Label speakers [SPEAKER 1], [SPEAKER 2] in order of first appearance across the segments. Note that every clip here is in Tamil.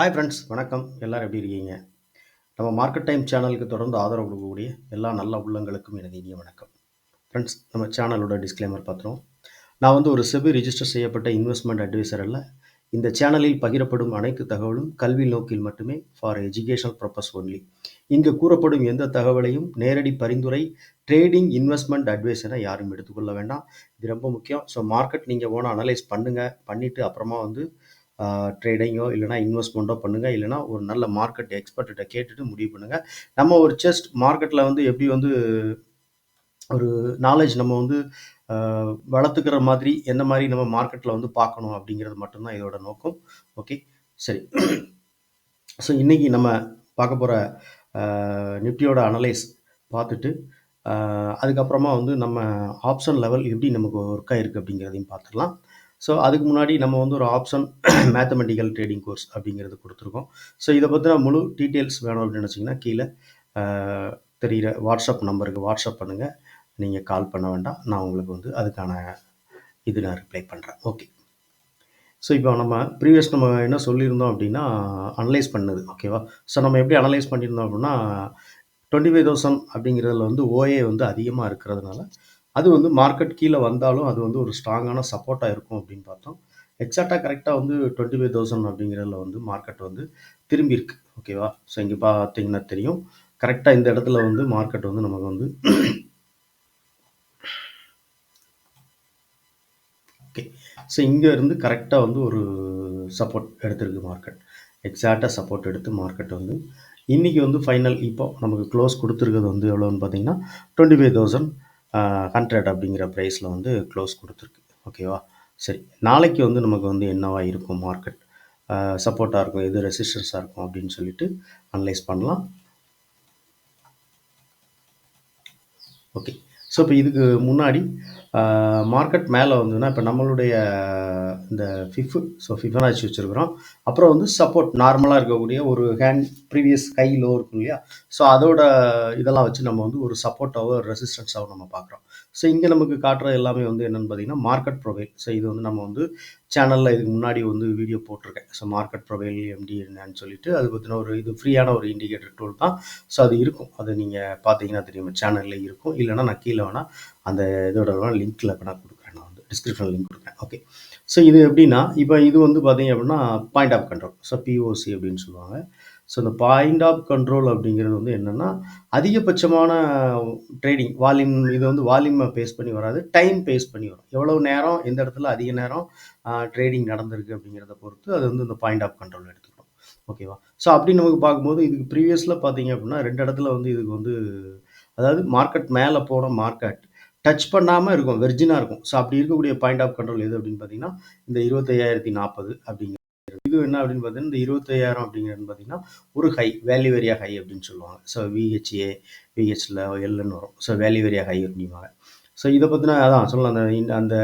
[SPEAKER 1] ஹாய் ஃப்ரெண்ட்ஸ் வணக்கம். எல்லோரும் எப்படி இருக்கீங்க? நம்ம மார்க்கெட் டைம் சேனலுக்கு தொடர்ந்து ஆதரவு கொடுக்கக்கூடிய எல்லா நல்ல உள்ளங்களுக்கும் எனது இனிய வணக்கம். ஃப்ரெண்ட்ஸ் நம்ம சேனலோட டிஸ்க்ளைமர் பார்த்துருவோம். நான் வந்து ஒரு செபி ரிஜிஸ்டர் செய்யப்பட்ட இன்வெஸ்ட்மெண்ட் அட்வைசர் அல்ல. இந்த சேனலில் பகிரப்படும் அனைத்து தகவலும் கல்வி நோக்கில் மட்டுமே ஃபார் எஜுகேஷனல் பர்பஸ் ஒன்லி இங்கு கூறப்படும் எந்த தகவலையும் நேரடி பரிந்துரை ட்ரேடிங் இன்வெஸ்ட்மெண்ட் அட்வைஸனை யாரும் எடுத்துக்கொள்ள வேண்டாம். இது ரொம்ப முக்கியம். ஸோ மார்க்கெட் நீங்கள் ஓன அனலைஸ் பண்ணுங்கள் பண்ணிவிட்டு அப்புறமா வந்து ட்ரேடிங்கோ இல்லைனா இன்வெஸ்ட்மெண்ட்டோ பண்ணுங்கள் இல்லைனா ஒரு நல்ல மார்க்கெட் எக்ஸ்பர்ட்டை கேட்டுட்டு முடிவு பண்ணுங்கள் நம்ம ஒரு செஸ்ட் மார்க்கெட்டில் வந்து எப்படி வந்து ஒரு நாலேஜ் நம்ம வந்து வளர்த்துக்கிற மாதிரி எந்த மாதிரி நம்ம மார்க்கெட்டில் வந்து பார்க்கணும் அப்படிங்கிறது மட்டும்தான் இதோட நோக்கம். ஓகே சரி. ஸோ இன்றைக்கி நம்ம பார்க்க போகிற நிஃப்டியோட அனலைஸ் பார்த்துட்டு அதுக்கப்புறமா வந்து நம்ம ஆப்ஷன் லெவல் எப்படி நமக்கு ஒர்க் ஆயிருக்கு அப்படிங்கிறதையும் பார்த்துடலாம். ஸோ அதுக்கு முன்னாடி நம்ம வந்து ஒரு ஆப்ஷன் மேத்தமெட்டிக்கல் ட்ரேடிங் கோர்ஸ் அப்படிங்கிறது கொடுத்துருக்கோம். ஸோ இதை பற்றின முழு டீட்டெயில்ஸ் வேணும் அப்படின்னு நினச்சிங்கன்னா கீழே தெரிகிற வாட்ஸ்அப் நம்பருக்கு வாட்ஸ்அப் பண்ணுங்கள் நீங்கள் கால் பண்ண வேண்டாம். நான் உங்களுக்கு வந்து அதுக்கான இது நான் ரிப்ளை பண்ணுறேன் ஓகே ஸோ இப்போ நம்ம ப்ரீவியஸ் நம்ம என்ன சொல்லியிருந்தோம் அப்படின்னா அனலைஸ் பண்ணது. ஓகேவா ஸோ நம்ம எப்படி அனலைஸ் பண்ணியிருந்தோம் அப்படின்னா டுவெண்ட்டி ஃபைவ் தௌசண்ட் அப்படிங்கிறதுல வந்து ஓஏ வந்து அதிகமாக இருக்கிறதுனால அது வந்து மார்க்கெட் கீழே வந்தாலும் அது வந்து ஒரு ஸ்ட்ராங்கான சப்போர்ட்டாக இருக்கும் அப்படின்னு பார்த்தோம். எக்ஸாக்டாக கரெக்டாக வந்து டுவெண்ட்டி ஃபைவ் தௌசண்ட் அப்படிங்கிறதுல வந்து மார்க்கெட் வந்து திரும்பி இருக்கு. ஓகேவா ஸோ இங்கே பார்த்தீங்கன்னா தெரியும். கரெக்டாக இந்த இடத்துல வந்து மார்க்கெட் வந்து நமக்கு வந்து ஓகே ஸோ இங்கே இருந்து கரெக்டாக வந்து ஒரு சப்போர்ட் எடுத்திருக்கு மார்க்கெட் எக்ஸாக்டாக சப்போர்ட் எடுத்து மார்க்கெட் வந்து இன்றைக்கி வந்து ஃபைனல் இப்போ நமக்கு க்ளோஸ் கொடுத்துருக்கிறது வந்து எவ்வளோன்னு பார்த்தீங்கன்னா டுவெண்ட்டி ஃபைவ் தௌசண்ட் ஹண்ட்ரட் அப்படிங்கிற ப்ரைஸில் வந்து க்ளோஸ் கொடுத்துருக்கு. ஓகேவா சரி. நாளைக்கு வந்து நமக்கு வந்து என்னவா இருக்கும் மார்க்கெட் சப்போர்ட்டாக இருக்கும் எது ரெசிஸ்டன்ஸாக இருக்கும் அப்படின்னு சொல்லிட்டு அனலைஸ் பண்ணலாம். ஓகே ஸோ இப்போ இதுக்கு முன்னாடி மார்க்கெட் மேலே வந்துன்னா இப்போ நம்மளுடைய இந்த ஃபிஃப் ஸோ ஃபிஃபனாச்சு வச்சுருக்குறோம். அப்புறம் வந்து சப்போர்ட் நார்மலாக இருக்கக்கூடிய ஒரு ஹேண்ட் ப்ரீவியஸ் கை லோ இருக்கும் இல்லையா? ஸோ அதோட இதெல்லாம் வச்சு நம்ம வந்து ஒரு சப்போர்ட்டாவோ ரெசிஸ்டன்ஸாகவோ நம்ம பார்க்குறோம். ஸோ இங்கே நமக்கு காட்டுற எல்லாமே வந்து என்னென்னு பார்த்தீங்கன்னா மார்க்கெட் ப்ரொஃபைல் ஸோ இது வந்து நம்ம வந்து சேனலில் இதுக்கு முன்னாடி வந்து வீடியோ போட்டிருக்கேன். ஸோ மார்க்கெட் ப்ரொவைல் எம்டி என்னன்னு சொல்லிட்டு அது பற்றின ஒரு இது ஃப்ரீயான ஒரு இண்டிகேட்டர் டூல் தான். ஸோ அது இருக்கும். அது நீங்கள் பார்த்தீங்கன்னா தெரியும். சேனலில் இருக்கும். இல்லைன்னா நான் கீழே வேணால் அந்த இதோட லிங்க்கில் நான் கொடுக்குறேன். நான் வந்து டிஸ்கிரிப்ஷனில் லிங்க் கொடுக்குறேன். ஓகே ஸோ இது எப்படின்னா இப்போ இது வந்து பார்த்தீங்க அப்படின்னா point of control so POC அப்படின்னு சொல்லுவாங்க. ஸோ இந்த பாயிண்ட் ஆஃப் கண்ட்ரோல் அப்படிங்கிறது வந்து என்னென்னா அதிகபட்சமான ட்ரேடிங் வால்யூம் இது வந்து வால்யூமை பேஸ் பண்ணி வராது டைம் பேஸ் பண்ணி வரும். எவ்வளவு நேரம் எந்த இடத்துல அதிக நேரம் ட்ரேடிங் நடந்திருக்கு அப்படிங்கிறத பொறுத்து அது வந்து இந்த பாயிண்ட் ஆஃப் கண்ட்ரோல் எடுத்துக்கணும். ஓகேவா ஸோ அப்படி நமக்கு பார்க்கும்போது இதுக்கு ப்ரீவியஸில் பார்த்தீங்க அப்படின்னா ரெண்டு இடத்துல வந்து இதுக்கு வந்து அதாவது மார்க்கெட் மேலே போன மார்க்கெட் டச் பண்ணாமல் இருக்கும் வெர்ஜினாக இருக்கும். ஸோ அப்படி இருக்கக்கூடிய பாயிண்ட் ஆஃப் கண்ட்ரோல் எது அப்படின்னு பார்த்தீங்கன்னா இந்த இருபத்தையாயிரத்தி நாற்பது அப்படிங்கிற இது என்ன அப்படின்னு பார்த்தீங்கன்னா இந்த இருபத்தையாயிரம் அப்படிங்கிறது பார்த்தீங்கன்னா ஒரு ஹை வேல்யூ ஏரியா ஹை அப்படின்னு சொல்லுவாங்க. ஸோ விஹெச்ஏ விஹெச்ல எல்லுன்னு வரும். ஸோ வேல்யூ ஏரியா ஹை அப்படிம்பாங்க. ஸோ இதை பற்றினா அதான் சொல்லலாம். அந்த அந்த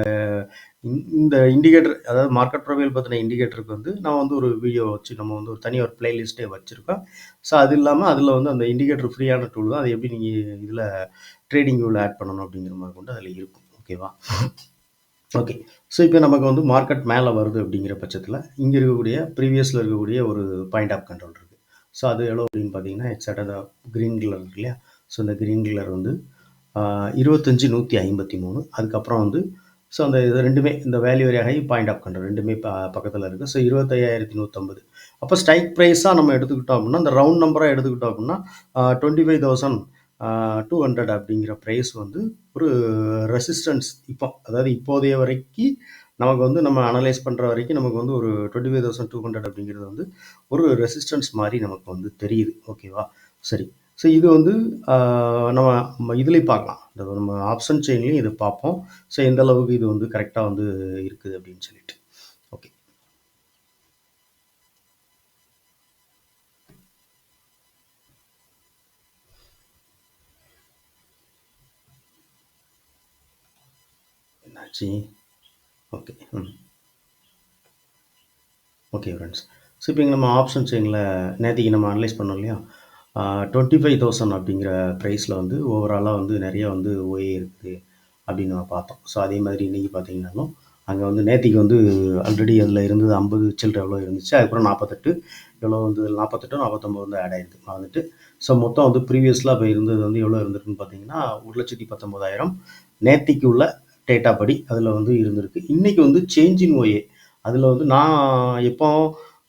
[SPEAKER 1] இந்த- இந்த இண்டிகேட்டர் அதாவது மார்க்கெட் ப்ரொஃபைல் பற்றின இண்டிகேட்டருக்கு வந்து நான் வந்து ஒரு வீடியோ வச்சு நம்ம வந்து ஒரு தனி ஒரு பிளேலிஸ்ட்டே வச்சுருக்கோம். ஸோ அது இல்லாமல் அதில் வந்து அந்த இண்டிகேட்டர் ஃப்ரீயான டூல் தான் அது எப்படி நீங்கள் இதில் ட்ரேடிங் வியூவில் ஆட் பண்ணணும் அப்படிங்கிற மாதிரி கொண்டு அதில் இருக்கும். ஓகேவா ஓகே ஸோ இப்போ நமக்கு வந்து மார்க்கெட் மேலே வருது அப்படிங்கிற பட்சத்தில் இங்கே இருக்கக்கூடிய ப்ரீவியஸில் இருக்கக்கூடிய ஒரு பாயிண்ட் ஆஃப் கண்ட்ரோல் இருக்குது ஸோ அது எவ்வளோ அப்படின்னு பார்த்தீங்கன்னா எக்ஸாக்டாக க்ரீன் கலர் இருக்கு இல்லையா? ஸோ இந்த க்ரீன் கலர் வந்து இருபத்தஞ்சி நூற்றி ஐம்பத்தி மூணு. அதுக்கப்புறம் வந்து ஸோ அந்த இது ரெண்டுமே இந்த value area high point of control ரெண்டுமே ப பக்கத்தில் இருக்குது ஸோ இருபத்தையாயிரத்தி நூற்றம்பது அப்போ ஸ்ட்ரைக் ப்ரைஸாக நம்ம எடுத்துக்கிட்டோம் அப்படின்னா அந்த ரவுண்ட் நம்பராக எடுத்துக்கிட்டோம் அப்படின்னா twenty five thousand two hundred அப்படிங்கிற ப்ரைஸ் வந்து ஒரு ரெசிஸ்டன்ஸ் இப்போ அதாவது இப்போதைய வரைக்கும் நமக்கு வந்து நம்ம அனலைஸ் பண்ணுற வரைக்கும் நமக்கு வந்து ஒரு twenty five thousand two hundred அப்படிங்கிறது வந்து ஒரு ரெசிஸ்டன்ஸ் மாதிரி நமக்கு வந்து தெரியுது. ஓகேவா சரி. ஸோ இது வந்து நம்ம நம்ம இதுலேயும் பார்க்கலாம். இந்த நம்ம ஆப்ஷன் செயின்லேயும் இது பார்ப்போம். ஸோ எந்த அளவுக்கு இது வந்து கரெக்டாக வந்து இருக்குது அப்படின்னு சொல்லிட்டு. ஓகே என்னாச்சு? ஓகே ம். ஓகே ஃப்ரெண்ட்ஸ் ஸோ இப்போ இங்கே நம்ம ஆப்ஷன் செயினில் நேற்றுக்கு நம்ம அனலைஸ் பண்ணோம் இல்லையா? டுவெண்ட்டி ஃபைவ் தௌசண்ட் அப்படிங்கிற ப்ரைஸில் வந்து ஓவராலாக வந்து நிறைய வந்து ஓஏ இருக்குது அப்படின்னு நம்ம பார்த்தோம். ஸோ அதே மாதிரி இன்றைக்கி பார்த்தீங்கன்னாலும் அங்கே வந்து நேத்திக்கு வந்து ஆல்ரெடி அதில் இருந்தது ஐம்பது சில்லற எவ்வளோ இருந்துச்சு. அதுக்கப்புறம் நாற்பத்தெட்டு எவ்வளோ வந்து நாற்பத்தெட்டு நாற்பத்தொம்பது வந்து ஆட் ஆயிருக்கு வந்துட்டு ஸோ மொத்தம் வந்து ப்ரீவியஸில் இப்போ இருந்தது வந்து எவ்வளோ இருந்திருக்குன்னு பார்த்தீங்கன்னா ஒரு லட்சத்தி பத்தொம்பதாயிரம். நேத்திக்கு உள்ள டேட்டா படி அதில் வந்து இருந்திருக்கு. இன்றைக்கி வந்து சேஞ்சின் ஓஏ அதில் வந்து நான் எப்போ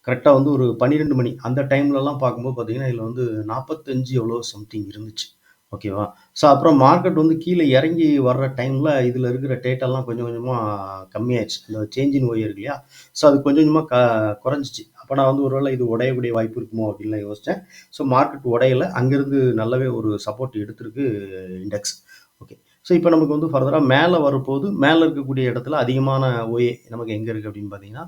[SPEAKER 1] கரெக்டாக வந்து ஒரு பன்னிரெண்டு மணி. அந்த டைம்லலாம் பார்க்கும்போது பார்த்தீங்கன்னா இதில் வந்து நாற்பத்தஞ்சு எவ்வளோ சம்திங் இருந்துச்சு. ஓகேவா ஸோ அப்புறம் மார்க்கெட் வந்து கீழே இறங்கி வர்ற டைமில் இதில் இருக்கிற டேட்டெல்லாம் கொஞ்சம் கொஞ்சமாக கம்மியாயிடுச்சு. இந்த சேஞ்சின் ஓய் ஒய் இருக்கு இல்லையா? ஸோ அது கொஞ்சம் கொஞ்சமாக க குறைஞ்சிச்சு. அப்போ நான் வந்து ஒருவேளை இது உடையக்கூடிய வாய்ப்பு இருக்குமோ அப்படின்லாம் யோசித்தேன் ஸோ மார்க்கெட் உடையல. அங்கேருந்து நல்லாவே ஒரு சப்போர்ட் எடுத்திருக்கு இண்டெக்ஸ் ஓகே ஸோ இப்போ நமக்கு வந்து ஃபர்தராக மேலே வரும்போது மேலே இருக்கக்கூடிய இடத்துல அதிகமான ஓஏ நமக்கு எங்கே இருக்குது அப்படின்னு பார்த்தீங்கன்னா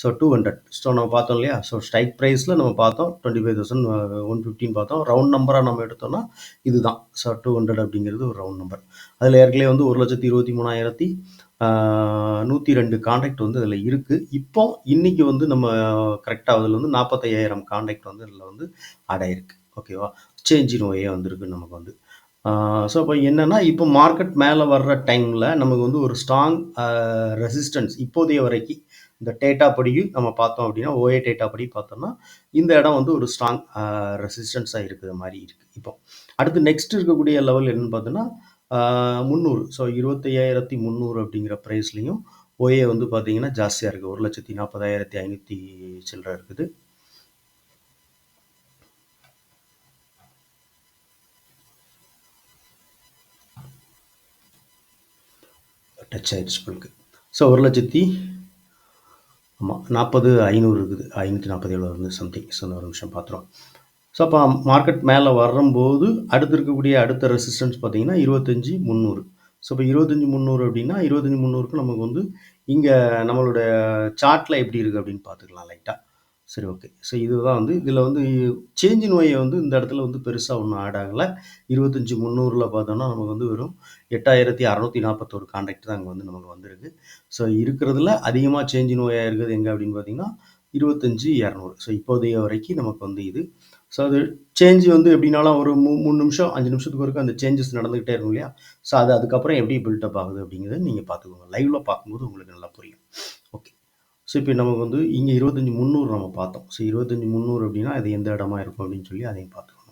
[SPEAKER 1] ஸோ டூ ஹண்ட்ரட் ஸோ நம்ம பார்த்தோம் இல்லையா? ஸோ ஸ்ட்ரைக் ப்ரைஸில் நம்ம பார்த்தோம் twenty five thousand one fifteen பார்த்தோம். ரவுண்ட் நம்பராக நம்ம எடுத்தோம்னா இதுதான். ஸோ டூ ஹண்ட்ரட் அப்படிங்கிறது ஒரு ரவுண்ட் நம்பர் அதில் ஏற்கனவே வந்து ஒரு லட்சத்தி இருபத்தி மூணாயிரத்தி நூற்றி ரெண்டு கான்ட்ராக்ட் வந்து அதில் இருக்குது இப்போ இன்றைக்கி வந்து நம்ம கரெக்டாக அதில் வந்து நாற்பத்தையாயிரம் கான்ட்ராக்ட் வந்து அதில் வந்து அடையிருக்கு ஓகேவா சேஞ்ச் நோயே வந்திருக்கு நமக்கு வந்து. ஸோ இப்போ என்னென்னா இப்போ மார்க்கெட் மேலே வர்ற டைமில் நமக்கு வந்து ஒரு ஸ்ட்ராங் ரெசிஸ்டன்ஸ் இப்போதைய வரைக்கும் இந்த டேட்டா படியும் நம்ம பார்த்தோம் அப்படின்னா ஓஏ டேட்டா படி பார்த்தோம்னா இந்த இடம் வந்து ஒரு ஸ்ட்ராங் ரெசிஸ்டன்ஸாக இருக்கிற மாதிரி இருக்குது இப்போ அடுத்து நெக்ஸ்ட் இருக்கக்கூடிய லெவல் என்னன்னு பார்த்தோன்னா முந்நூறு. ஸோ இருபத்தையாயிரத்தி முந்நூறு அப்படிங்கிற ப்ரைஸ்லையும் ஓஏ வந்து பார்த்தீங்கன்னா ஜாஸ்தியாக இருக்குது ஒரு லட்சத்தி நாற்பதாயிரத்தி ஐநூற்றி சில்லற இருக்குது. டச் ஆயிடுச்சு உங்களுக்கு. ஸோ ஒரு லட்சத்தி ஆமாம் நாற்பது ஐநூறு இருக்குது. ஐநூற்றி நாற்பது எவ்வளோ இருந்து சம்திங் ஸோ ஒரு நிமிஷம் பார்த்துருவோம் ஸோ அப்போ மார்க்கெட் மேலே வரும்போது அடுத்து இருக்கக்கூடிய அடுத்த ரெசிஸ்டன்ஸ் பார்த்தீங்கன்னா இருபத்தஞ்சி முந்நூறு. ஸோ இப்போ இருபத்தஞ்சி முந்நூறு அப்படின்னா இருபத்தஞ்சி முந்நூறுக்கு நமக்கு வந்து இங்கே நம்மளோட சார்ட்டில் எப்படி இருக்குது அப்படின்னு பார்த்துக்கலாம் லைட்டாக சரி ஓகே ஸோ இதுதான் வந்து இதில் வந்து சேஞ்ச் நோயை வந்து இந்த இடத்துல வந்து பெருசாக ஒன்றும் ஆட் ஆகலை. இருபத்தஞ்சி முந்நூறில் பார்த்தோம்னா நமக்கு வந்து வெறும் எட்டாயிரத்தி அறநூற்றி நாற்பத்தோரு கான்டாக்ட் தான் அங்கே வந்து நமக்கு வந்திருக்கு. ஸோ இருக்கிறதுல அதிகமாக சேஞ்ச் நோயாக இருக்குது எங்கே அப்படின்னு பார்த்தீங்கன்னா இருபத்தஞ்சி இரநூறு. ஸோ இப்போதைய வரைக்கும் நமக்கு வந்து இது. ஸோ அது சேஞ்ச் வந்து எப்படின்னாலும் ஒரு மூ மூணு நிமிஷம் அஞ்சு நிமிஷத்துக்கு வரைக்கும் அந்த சேஞ்சஸ் நடந்துகிட்டே இருக்கும் இல்லையா? ஸோ அது அதுக்கப்புறம் எப்படி பில்டப் ஆகுது அப்படிங்கிறத நீங்கள் பார்த்துக்கோங்க. லைவில் பார்க்கும்போது உங்களுக்கு நல்லா புரியும். ஸோ இப்போ நமக்கு வந்து இங்கே இருபத்தஞ்சி முந்நூறு நம்ம பார்த்தோம். ஸோ இருபத்தஞ்சி முந்நூறு அப்படின்னா அது எந்த இடமா இருக்கும் அப்படின்னு சொல்லி அதையும் பார்த்துக்கணும்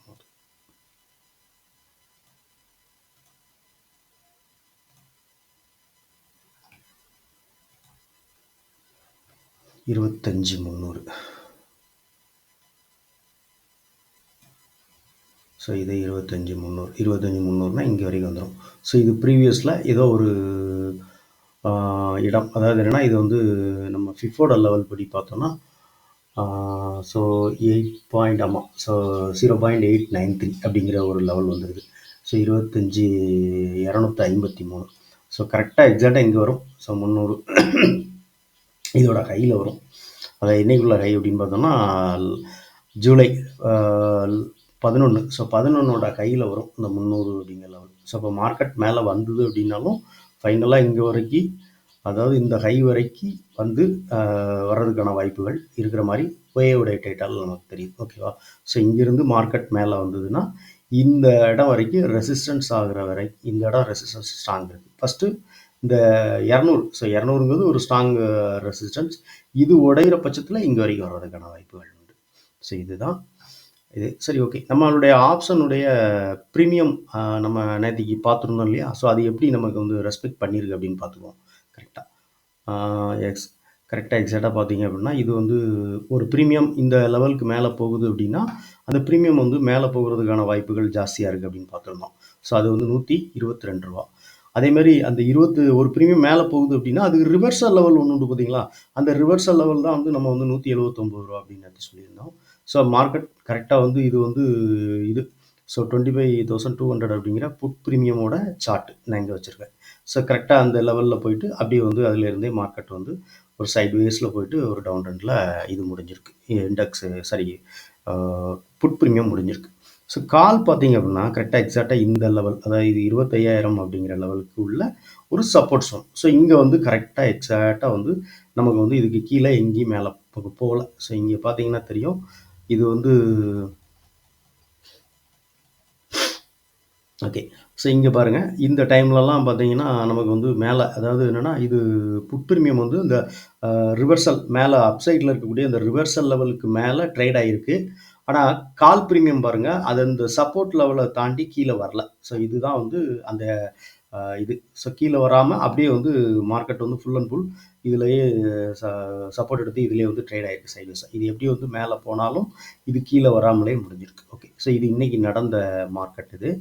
[SPEAKER 1] இருபத்தஞ்சி முந்நூறு. ஸோ இது இருபத்தஞ்சி முந்நூறு. இருபத்தஞ்சி முந்நூறுனா இங்கே வரைக்கும் வந்துடும் ஸோ இது ப்ரீவியஸில் ஏதோ ஒரு இடம். அதாவது என்னென்னா இது வந்து நம்ம ஃபிஃபோட லெவல் படி பார்த்தோன்னா ஸோ எயிட் பாயிண்ட் ஆமாம் so zero point eight nine three அப்படிங்கிற ஒரு லெவல் வந்துருக்கு. ஸோ இருபத்தஞ்சி இரநூத்தி ஐம்பத்தி மூணு. ஸோ கரெக்டாக எக்ஸாக்டாக இங்கே வரும். ஸோ முந்நூறு இதோட ஹையில் வரும். அதாவது என்னைக்குள்ள ஹை அப்படின்னு பார்த்தோம்னா ஜூலை பதினொன்று ஸோ பதினொன்னோட கையில் வரும் இந்த முந்நூறு அப்படிங்கிற லெவல் ஸோ இப்போ மார்க்கெட் மேலே வந்தது அப்படின்னாலும் ஃபைனலாக இங்கே வரைக்கும் அதாவது இந்த ஹை வரைக்கும் வந்து வர்றதுக்கான வாய்ப்புகள் இருக்கிற மாதிரி வேவுடைய டேட்டால் நமக்கு தெரியும். ஓகேவா ஸோ இங்கேருந்து மார்க்கெட் மேலே வந்ததுன்னா இந்த இடம் வரைக்கும் ரெசிஸ்டன்ஸ் ஆகிற வரை இந்த இடம் ரெசிஸ்டன்ஸ் ஸ்ட்ராங் இருக்குது ஃபஸ்ட்டு இந்த இரநூறு ஸோ இரநூறுங்கிறது ஒரு ஸ்ட்ராங் ரெசிஸ்டன்ஸ் இது உடையிற பட்சத்தில் இங்கே வரைக்கும் வர்றதுக்கான வாய்ப்புகள் உண்டு. ஸோ இதுதான் இது. சரி ஓகே நம்மளுடைய ஆப்ஷனுடைய ப்ரீமியம் நம்ம நேற்றுக்கு பார்த்துருந்தோம் இல்லையா? ஸோ அது எப்படி நமக்கு வந்து ரெஸ்பெக்ட் பண்ணியிருக்கு அப்படின்னு பார்த்துக்குவோம். எக்ஸ் கரெக்டாக எக்ஸாக்டாக பார்த்தீங்க அப்படின்னா இது வந்து ஒரு ப்ரீமியம் இந்த லெவலுக்கு மேலே போகுது அப்படின்னா அந்த ப்ரீமியம் வந்து மேலே போகிறதுக்கான வாய்ப்புகள் ஜாஸ்தியாக இருக்குது அப்படின்னு பார்த்துருந்தோம் ஸோ அது வந்து நூற்றி இருபத்தி ரெண்டு ரூபா அதேமாதிரி அந்த இருபத்து ஒரு ப்ரீமியம் மேலே போகுது அப்படின்னா அதுக்கு ரிவர்சல் லெவல் ஒன்று உண்டு பார்த்தீங்களா? அந்த ரிவர்சல் லெவல் தான் வந்து நம்ம வந்து நூற்றி எழுபத்தொம்பது ரூபா அப்படின்னு சொல்லியிருந்தோம். ஸோ மார்க்கெட் கரெக்டாக வந்து இது வந்து இது so twenty five thousand two hundred அப்படிங்கிற புட் ப்ரீமியமோட சார்ட் நான் இங்கே வச்சுருக்கேன். ஸோ கரெக்டாக அந்த லெவலில் போயிட்டு அப்படியே வந்து அதிலேருந்தே மார்க்கெட் வந்து ஒரு சைட் வேஸில் போயிட்டு ஒரு டவுன் ட்ரெண்டில் இது முடிஞ்சிருக்கு. இண்டெக்ஸு சாரி புட் ப்ரீமியம் முடிஞ்சிருக்கு. ஸோ கால் பார்த்தீங்க அப்படின்னா கரெக்டாக எக்ஸாக்டாக இந்த லெவல் அதாவது இது இருபத்தையாயிரம் அப்படிங்கிற லெவலுக்கு உள்ள ஒரு சப்போர்ட் சோன் ஸோ இங்கே வந்து கரெக்டாக எக்ஸாக்டாக வந்து நமக்கு வந்து இதுக்கு கீழே எங்கேயும் மேலே போகல. ஸோ இங்கே பார்த்தீங்கன்னா தெரியும் இது வந்து ஓகே. ஸோ இங்கே பாருங்கள் இந்த டைம்லலாம் பார்த்தீங்கன்னா, நமக்கு வந்து மேலே அதாவது என்னென்னா இது புட் பிரீமியம் வந்து இந்த ரிவர்சல் மேலே அப் இருக்கக்கூடிய இந்த ரிவர்சல் லெவலுக்கு மேலே ட்ரேட் ஆகிருக்கு ஆனால் கால் ப்ரீமியம் பாருங்கள் அது அந்த சப்போர்ட் லெவலை தாண்டி கீழே வரல. ஸோ இதுதான் வந்து அந்த இது. ஸோ கீழே வராமல் அப்படியே வந்து மார்க்கெட் வந்து ஃபுல் அண்ட் ஃபுல் இதுலேயே ச சப்போர்ட் எடுத்து இதுலேயே வந்து ட்ரேட் ஆகிருக்கு சைடுஸாக இது எப்படி வந்து மேலே போனாலும், இது கீழே வராமலே முடிஞ்சிருக்கு. ஓகே. ஸோ இது இன்றைக்கி நடந்த மார்க்கெட் இது.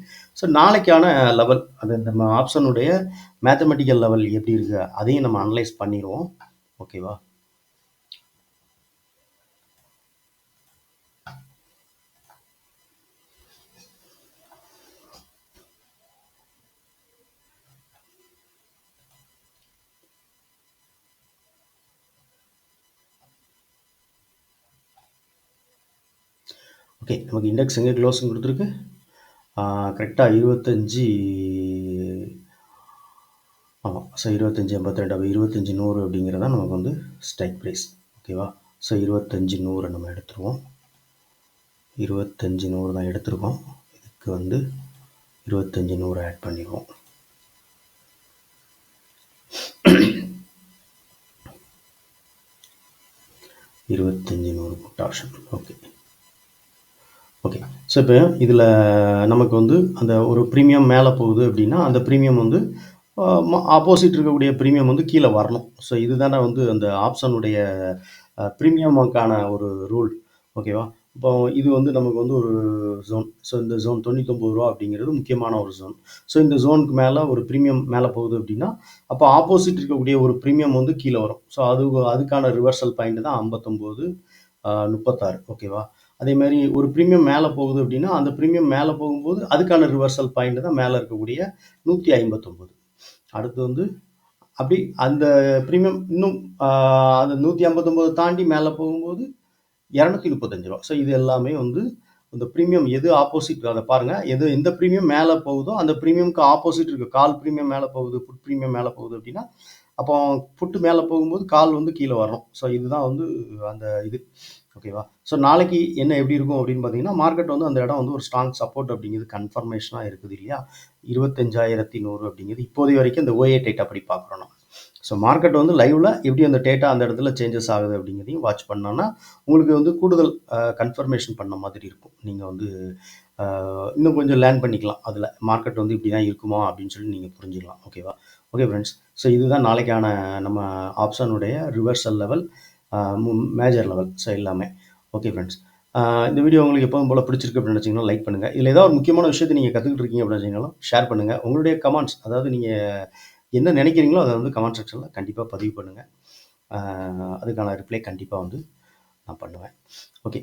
[SPEAKER 1] ஸோ நாளைக்கான லெவல் அது நம்ம ஆப்ஷனுடைய மேத்தமெட்டிக்கல் லெவல் எப்படி இருக்கு? அதையும் நம்ம அனலைஸ் பண்ணிடுவோம் ஓகேவா? ஓகே நமக்கு இண்டெக்ஸ் எங்கே க்ளோஸுங்க கொடுத்துருக்கு. கரெக்டாக இருபத்தஞ்சி ஆமாம் ஸோ இருபத்தஞ்சி எண்பத்தி அப்போ இருபத்தஞ்சி நூறு அப்படிங்கிறதா நமக்கு வந்து ஸ்டைக் ப்ரைஸ் ஓகேவா ஸோ இருபத்தஞ்சி நூறு நம்ம எடுத்துருவோம். இருபத்தஞ்சி நூறு தான் எடுத்துருக்கோம். இதுக்கு வந்து இருபத்தஞ்சி நூறு ஆட் பண்ணிடுவோம் இருபத்தஞ்சி நூறு put option okay okay so இப்போ இதில் நமக்கு வந்து அந்த ஒரு ப்ரீமியம் மேலே போகுது அப்படின்னா அந்த ப்ரீமியம் வந்து ஆப்போசிட் இருக்கக்கூடிய ப்ரீமியம் வந்து கீழே வரணும். ஸோ இதுதானே வந்து அந்த ஆப்ஷனுடைய ப்ரீமியமுக்கான ஒரு ரூல் ஓகேவா இப்போ இது வந்து நமக்கு வந்து ஒரு ஜோன் ஸோ இந்த ஜோன் தொண்ணூத்தொம்பது ரூபா அப்படிங்கிறது முக்கியமான ஒரு ஜோன் ஸோ இந்த ஜோனுக்கு மேலே ஒரு ப்ரீமியம் மேலே போகுது அப்படின்னா அப்போ ஆப்போசிட் இருக்கக்கூடிய ஒரு ப்ரீமியம் வந்து கீழே வரும். ஸோ அது அதுக்கான ரிவர்சல் பாயிண்ட் தான் ஐம்பத்தொம்போது முப்பத்தாறு. ஓகேவா அதே மாதிரி ஒரு ப்ரீமியம் மேலே போகுது அப்படின்னா அந்த ப்ரீமியம் மேலே போகும்போது அதுக்கான ரிவர்சல் பாயிண்ட் தான் மேலே இருக்கக்கூடிய நூற்றி ஐம்பத்தொம்போது அடுத்து வந்து அப்படி அந்த ப்ரீமியம் இன்னும் அந்த நூற்றி ஐம்பத்தொம்போது தாண்டி மேலே போகும்போது இரநூத்தி முப்பத்தஞ்சு ரூபா. ஸோ இது எல்லாமே வந்து இந்த ப்ரீமியம் எது ஆப்போசிட் அதை பாருங்கள் எது எந்த ப்ரீமியம் மேலே போகுதோ அந்த ப்ரீமியம்க்கு ஆப்போசிட் இருக்குது கால் ப்ரீமியம் மேலே போகுது ஃபுட் ப்ரீமியம் மேலே போகுது அப்படின்னா அப்போ ஃபுட்டு மேலே போகும்போது கால் வந்து கீழே வரணும். ஸோ இதுதான் வந்து அந்த இது. ஓகேவா? ஸோ நாளைக்கு என்ன எப்படி இருக்கும் அப்படின்னு பார்த்தீங்கன்னா மார்க்கெட் வந்து அந்த இடம் வந்து ஒரு ஸ்ட்ராங் சப்போர்ட் அப்படிங்கிறது கன்ஃபர்மேஷனாக இருக்குது இல்லையா? இருபத்தஞ்சாயிரத்தி நூறு அப்படிங்கிறது இப்போதைய வரைக்கும் இந்த ஓஏ டேட்டா அப்படி பார்க்குறோம் நம்ம. ஸோ மார்க்கெட் வந்து லைவில் எப்படி அந்த டேட்டா அந்த இடத்துல சேஞ்சஸ் ஆகுது அப்படிங்கிறதையும் வாட்ச் பண்ணோன்னா உங்களுக்கு வந்து கூடுதல் கன்ஃபர்மேஷன் பண்ண மாதிரி இருக்கும். நீங்கள் வந்து இன்னும் கொஞ்சம் லேர்ன் பண்ணிக்கலாம். அதில் மார்க்கெட் வந்து இப்படி தான் இருக்குமா அப்படின்னு சொல்லி நீங்கள் புரிஞ்சுக்கலாம். ஓகேவா? ஓகே ஃப்ரெண்ட்ஸ் ஸோ இதுதான் நாளைக்கான நம்ம ஆப்ஷனுடைய reversal level major level so எல்லாமே. ஓகே ஃப்ரெண்ட்ஸ் இந்த வீடியோ உங்களுக்கு எப்போதும் போல் பிடிச்சிருக்கு அப்படின்னு நினச்சிங்கன்னா லைக் பண்ணுங்கள் இல்லை ஏதாவது ஒரு முக்கியமான விஷயத்தை நீங்கள் கற்றுக்கிட்டு இருக்கீங்க அப்படின்னு வச்சிங்கனாலும் ஷேர் பண்ணுங்கள் உங்களுடைய கமெண்ட்ஸ் அதாவது நீங்கள் என்ன நினைக்கிறீங்களோ அதை வந்து கமெண்ட் செக்ஷனில் கண்டிப்பாக பதிவு பண்ணுங்கள் அதுக்கான ரிப்ளை கண்டிப்பாக வந்து நான் பண்ணுவேன். ஓகே